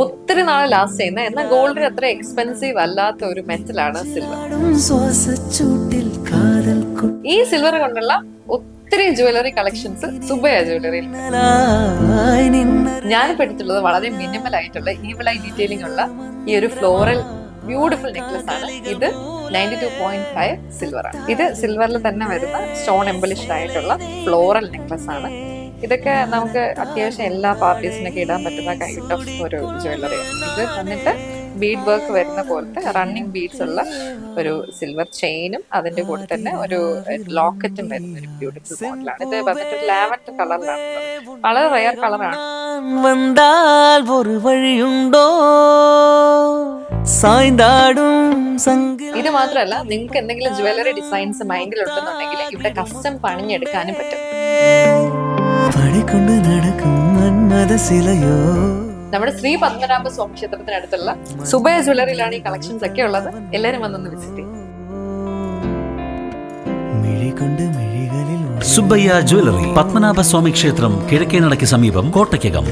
ഒത്തിരി നാൾ ലാസ്റ്റ് ചെയ്യുന്ന. എന്നാൽ ഗോൾഡിന് അത്ര എക്സ്പെൻസീവ് അല്ലാത്ത ഒരു മെറ്റലാണ് സിൽവർ ഈ സിൽവർ കൊണ്ടുള്ള ഒത്തിരി ജുവലറി കളക്ഷൻസ് സുബയ ജുവലറിയിൽ ഞാൻ ഞാനിപ്പോൾ എടുത്തുള്ളത് വളരെ മിനിമൽ ആയിട്ടുള്ള ഈവിളായി ഡീറ്റെയിലിംഗ് ഉള്ള ഈ ഒരു ഫ്ലോറൽ ബ്യൂട്ടിഫുൾ നെക്ലസ് ആണ്. ഇത് ninety two point five silver ആണ്. ഇത് സിൽവറിൽ തന്നെ വരുന്ന സ്റ്റോൺ എംബലിഷ്ഡ് ആയിട്ടുള്ള ഫ്ലോറൽ നെക്ലസ് ആണ്. ഇതൊക്കെ നമുക്ക് അത്യാവശ്യം എല്ലാ പാർട്ടീസിനൊക്കെ ഇടാൻ പറ്റുന്ന കൈൻഡ് ഓഫ് ഒരു ജ്വല്ലറി ഇത് വന്നിട്ട് ബീഡ് വർക്ക് വരുന്ന പോലത്തെ റണ്ണിങ് ബീഡ്സ് ഉള്ള ഒരു സിൽവർ ചെയിനും അതിന്റെ കൂടെ തന്നെ ഒരു ലോക്കറ്റും വരുന്ന ഒരു ബ്യൂട്ടിഫുൾ മോഡലാണ് ഇത് വന്നിട്ട് ലാവൻഡർ കളറിലാണ് വളരെ റയർ കളറാണ് വന്നാൽ ഒരു വഴിയുണ്ടോ? ഇത് മാത്രമല്ല നിങ്ങൾക്ക് എന്തെങ്കിലും ജ്വല്ലറി ഡിസൈൻസ് മൈൻഡിലുണ്ടെന്നുണ്ടെങ്കിൽ ഇവിടെ കസ്റ്റം പണിഞ്ഞെടുക്കാനും പറ്റും. പാടിക്കൊണ്ട് നടക്കും നമ്മുടെ ശ്രീ പത്മനാഭ സ്വാമി ക്ഷേത്രത്തിനടുത്തുള്ള സുബയ ജ്വല്ലറിയിലാണ് ഈ കളക്ഷൻസ് ഒക്കെ ഉള്ളത്. എല്ലാരും വന്നൊന്ന് വിസിറ്റ് സുബ്ബയ്യ ജ്വല്ലറി പത്മനാഭ സ്വാമി ക്ഷേത്രം കിഴക്കേനടയ്ക്ക് സമീപം കോട്ടയ്ക്കകം.